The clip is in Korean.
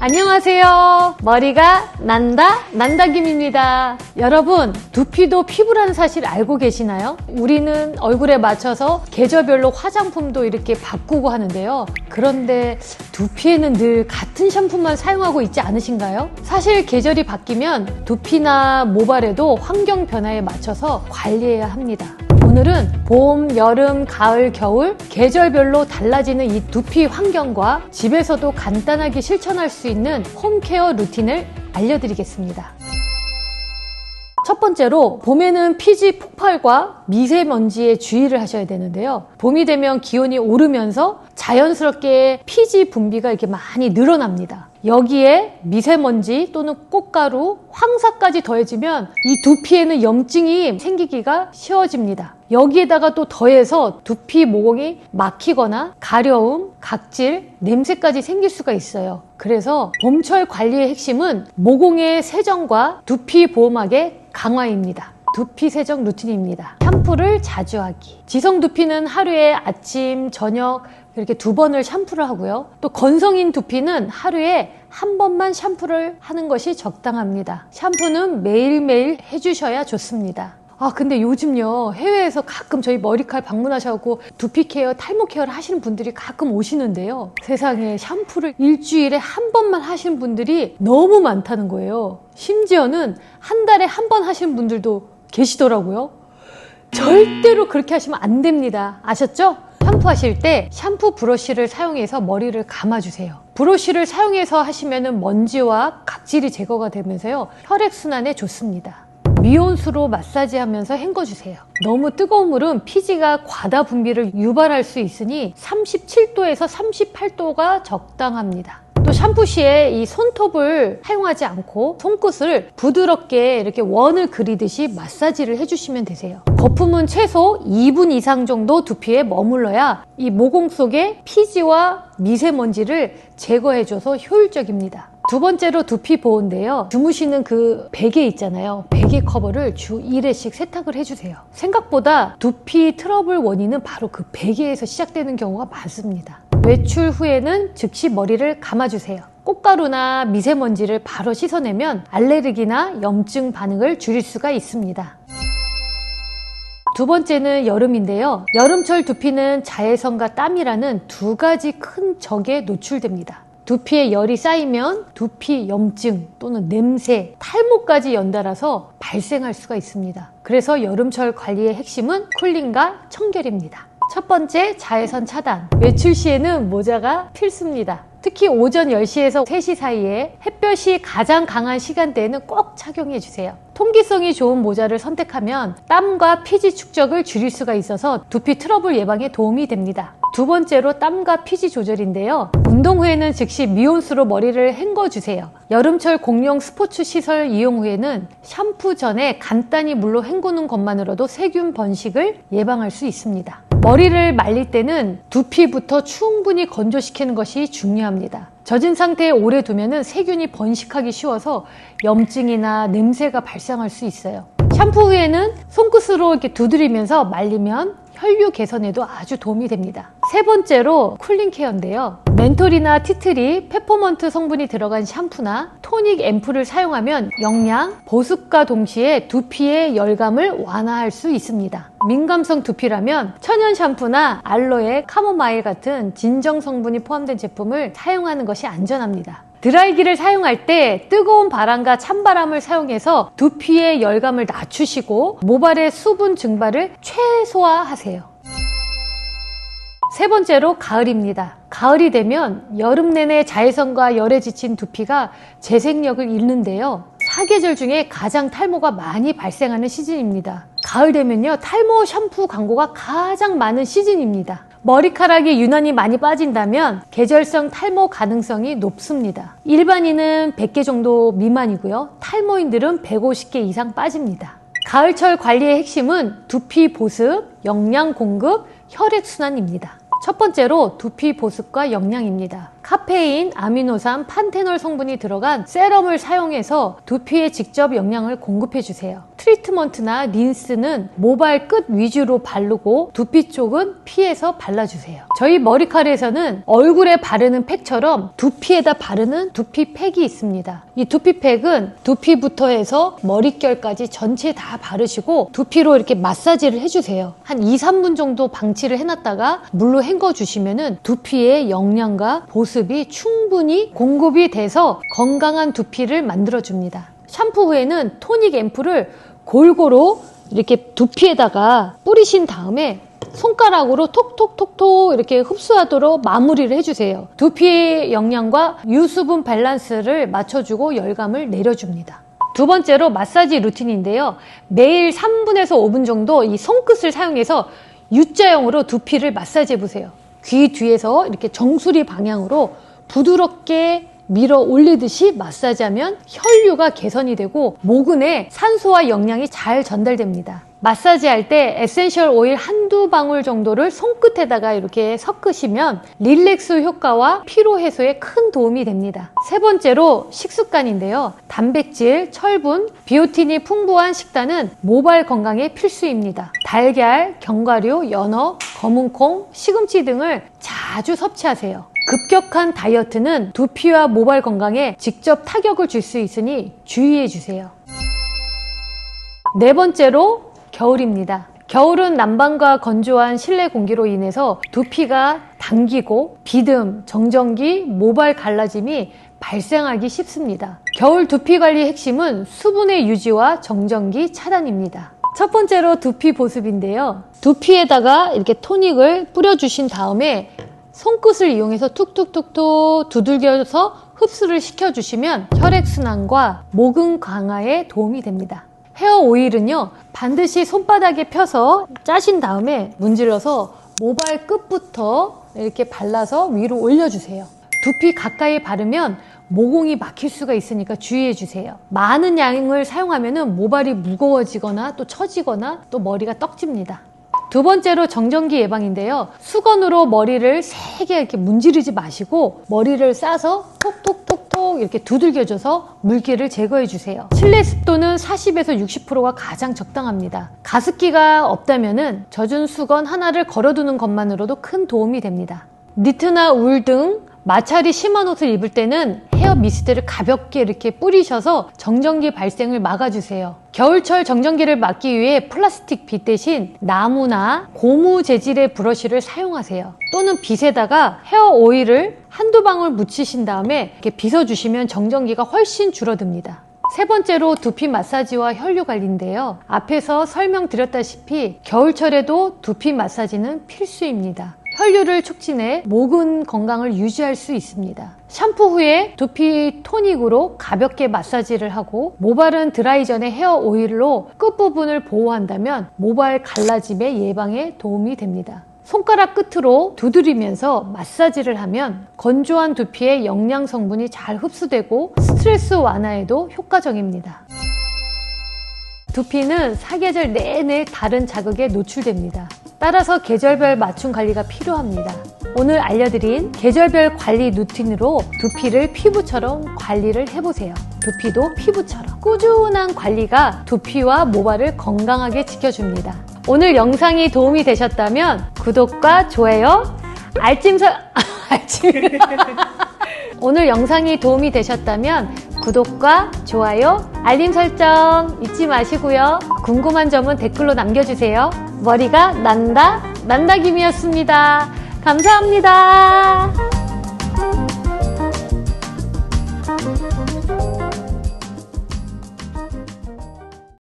안녕하세요. 머리가 난다, 난다김입니다. 여러분, 두피도 피부라는 사실 알고 계시나요? 우리는 얼굴에 맞춰서 계절별로 화장품도 이렇게 바꾸고 하는데요. 그런데 두피에는 늘 같은 샴푸만 사용하고 있지 않으신가요? 사실 계절이 바뀌면 두피나 모발에도 환경 변화에 맞춰서 관리해야 합니다. 오늘은 봄, 여름, 가을, 겨울 계절별로 달라지는 이 두피 환경과 집에서도 간단하게 실천할 수 있는 홈케어 루틴을 알려드리겠습니다. 첫 번째로 봄에는 피지 폭발과 미세먼지에 주의를 하셔야 되는데요. 봄이 되면 기온이 오르면서 자연스럽게 피지 분비가 이렇게 많이 늘어납니다. 여기에 미세먼지 또는 꽃가루, 황사까지 더해지면 이 두피에는 염증이 생기기가 쉬워집니다. 여기에다가 또 더해서 두피 모공이 막히거나 가려움, 각질, 냄새까지 생길 수가 있어요. 그래서 봄철 관리의 핵심은 모공의 세정과 두피 보호막의 강화입니다. 두피 세정 루틴입니다. 샴푸를 자주 하기. 지성 두피는 하루에 아침, 저녁 이렇게 두 번을 샴푸를 하고요. 또 건성인 두피는 하루에 한 번만 샴푸를 하는 것이 적당합니다. 샴푸는 매일매일 해주셔야 좋습니다. 아, 근데 요즘요, 해외에서 가끔 저희 머리칼 방문하셔갖고 두피 케어, 탈모 케어를 하시는 분들이 가끔 오시는데요. 세상에 샴푸를 일주일에 한 번만 하시는 분들이 너무 많다는 거예요. 심지어는 한 달에 한 번 하시는 분들도 계시더라고요. 절대로 그렇게 하시면 안 됩니다. 아셨죠? 샴푸하실 때 샴푸 브러쉬를 사용해서 머리를 감아주세요. 브러쉬를 사용해서 하시면 먼지와 각질이 제거가 되면서요. 혈액순환에 좋습니다. 미온수로 마사지하면서 헹궈주세요. 너무 뜨거운 물은 피지가 과다 분비를 유발할 수 있으니 37도에서 38도가 적당합니다. 또 샴푸 시에 이 손톱을 사용하지 않고 손끝을 부드럽게 이렇게 원을 그리듯이 마사지를 해주시면 되세요. 거품은 최소 2분 이상 정도 두피에 머물러야 이 모공 속의 피지와 미세먼지를 제거해줘서 효율적입니다. 두 번째로 두피 보호인데요. 주무시는 그 베개 있잖아요. 베개 커버를 주 1회씩 세탁을 해주세요. 생각보다 두피 트러블 원인은 바로 그 베개에서 시작되는 경우가 많습니다. 외출 후에는 즉시 머리를 감아주세요. 꽃가루나 미세먼지를 바로 씻어내면 알레르기나 염증 반응을 줄일 수가 있습니다. 두 번째는 여름인데요. 여름철 두피는 자외선과 땀이라는 두 가지 큰 적에 노출됩니다. 두피에 열이 쌓이면 두피 염증 또는 냄새, 탈모까지 연달아서 발생할 수가 있습니다. 그래서 여름철 관리의 핵심은 쿨링과 청결입니다. 첫 번째, 자외선 차단. 외출 시에는 모자가 필수입니다. 특히 오전 10시에서 3시 사이에 햇볕이 가장 강한 시간대에는 꼭 착용해 주세요. 통기성이 좋은 모자를 선택하면 땀과 피지 축적을 줄일 수가 있어서 두피 트러블 예방에 도움이 됩니다. 두 번째로 땀과 피지 조절인데요. 운동 후에는 즉시 미온수로 머리를 헹궈주세요. 여름철 공용 스포츠 시설 이용 후에는 샴푸 전에 간단히 물로 헹구는 것만으로도 세균 번식을 예방할 수 있습니다. 머리를 말릴 때는 두피부터 충분히 건조시키는 것이 중요합니다. 젖은 상태에 오래 두면 세균이 번식하기 쉬워서 염증이나 냄새가 발생할 수 있어요. 샴푸 후에는 손끝으로 이렇게 두드리면서 말리면 혈류 개선에도 아주 도움이 됩니다. 세 번째로 쿨링 케어인데요. 멘톨이나 티트리, 페퍼먼트 성분이 들어간 샴푸나 토닉 앰플을 사용하면 영양, 보습과 동시에 두피의 열감을 완화할 수 있습니다. 민감성 두피라면 천연 샴푸나 알로에, 카모마일 같은 진정 성분이 포함된 제품을 사용하는 것이 안전합니다. 드라이기를 사용할 때 뜨거운 바람과 찬바람을 사용해서 두피의 열감을 낮추시고 모발의 수분 증발을 최소화하세요. 세 번째로 가을입니다. 가을이 되면 여름 내내 자외선과 열에 지친 두피가 재생력을 잃는데요. 사계절 중에 가장 탈모가 많이 발생하는 시즌입니다. 가을 되면요, 탈모 샴푸 광고가 가장 많은 시즌입니다. 머리카락이 유난히 많이 빠진다면 계절성 탈모 가능성이 높습니다. 일반인은 100개 정도 미만이고요. 탈모인들은 150개 이상 빠집니다. 가을철 관리의 핵심은 두피 보습, 영양 공급, 혈액순환입니다. 첫 번째로 두피 보습과 영양입니다. 카페인, 아미노산, 판테놀 성분이 들어간 세럼을 사용해서 두피에 직접 영양을 공급해 주세요. 트리트먼트나 린스는 모발 끝 위주로 바르고 두피 쪽은 피해서 발라주세요. 저희 머리카락에서는 얼굴에 바르는 팩처럼 두피에다 바르는 두피팩이 있습니다. 이 두피팩은 두피부터 해서 머릿결까지 전체 다 바르시고 두피로 이렇게 마사지를 해주세요. 한 2, 3분 정도 방치를 해놨다가 물로 헹궈 주시면은 두피의 영양과 보습 이 충분히 공급이 돼서 건강한 두피를 만들어 줍니다. 샴푸 후에는 토닉 앰플을 골고루 이렇게 두피에다가 뿌리신 다음에 손가락으로 톡톡톡톡 이렇게 흡수하도록 마무리를 해주세요. 두피의 영양과 유수분 밸런스를 맞춰주고 열감을 내려줍니다. 두 번째로 마사지 루틴인데요. 매일 3분에서 5분 정도 이 손끝을 사용해서 U자형으로 두피를 마사지 해보세요. 귀 뒤에서 이렇게 정수리 방향으로 부드럽게 밀어 올리듯이 마사지하면 혈류가 개선이 되고 모근에 산소와 영양이 잘 전달됩니다. 마사지 할 때 에센셜 오일 한두 방울 정도를 손끝에다가 이렇게 섞으시면 릴렉스 효과와 피로 해소에 큰 도움이 됩니다. 세 번째로 식습관인데요. 단백질, 철분, 비오틴이 풍부한 식단은 모발 건강에 필수입니다. 달걀, 견과류, 연어, 검은콩, 시금치 등을 자주 섭취하세요. 급격한 다이어트는 두피와 모발 건강에 직접 타격을 줄 수 있으니 주의해 주세요. 네 번째로 겨울입니다. 겨울은 난방과 건조한 실내 공기로 인해서 두피가 당기고 비듬, 정전기, 모발 갈라짐이 발생하기 쉽습니다. 겨울 두피 관리 핵심은 수분의 유지와 정전기 차단입니다. 첫 번째로 두피 보습인데요. 두피에다가 이렇게 토닉을 뿌려주신 다음에 손끝을 이용해서 툭툭툭툭 두들겨서 흡수를 시켜주시면 혈액순환과 모근 강화에 도움이 됩니다. 헤어 오일은요, 반드시 손바닥에 펴서 짜신 다음에 문질러서 모발 끝부터 이렇게 발라서 위로 올려주세요. 두피 가까이 바르면 모공이 막힐 수가 있으니까 주의해 주세요. 많은 양을 사용하면 모발이 무거워지거나 또 처지거나 또 머리가 떡집니다. 두 번째로 정전기 예방인데요. 수건으로 머리를 세게 이렇게 문지르지 마시고 머리를 싸서 톡톡톡 톡 이렇게 두들겨줘서 물기를 제거해 주세요. 실내 습도는 40에서 60%가 가장 적당합니다. 가습기가 없다면은 젖은 수건 하나를 걸어두는 것만으로도 큰 도움이 됩니다. 니트나 울 등 마찰이 심한 옷을 입을 때는 헤어 미스트를 가볍게 이렇게 뿌리셔서 정전기 발생을 막아주세요. 겨울철 정전기를 막기 위해 플라스틱 빗 대신 나무나 고무 재질의 브러쉬를 사용하세요. 또는 빗에다가 헤어 오일을 한두 방울 묻히신 다음에 이렇게 빗어주시면 정전기가 훨씬 줄어듭니다. 세 번째로 두피 마사지와 혈류 관리인데요. 앞에서 설명드렸다시피 겨울철에도 두피 마사지는 필수입니다. 혈류를 촉진해 모근 건강을 유지할 수 있습니다. 샴푸 후에 두피 토닉으로 가볍게 마사지를 하고 모발은 드라이 전에 헤어 오일로 끝부분을 보호한다면 모발 갈라짐의 예방에 도움이 됩니다. 손가락 끝으로 두드리면서 마사지를 하면 건조한 두피에 영양 성분이 잘 흡수되고 스트레스 완화에도 효과적입니다. 두피는 사계절 내내 다른 자극에 노출됩니다. 따라서 계절별 맞춤 관리가 필요합니다. 오늘 알려드린 계절별 관리 루틴으로 두피를 피부처럼 관리를 해보세요. 두피도 피부처럼. 꾸준한 관리가 두피와 모발을 건강하게 지켜줍니다. 오늘 영상이 도움이 되셨다면 구독과 좋아요, 알찜설, 알찜. 오늘 영상이 도움이 되셨다면 구독과 좋아요, 알림 설정 잊지 마시고요. 궁금한 점은 댓글로 남겨주세요. 머리가 난다, 난다김이었습니다. 감사합니다.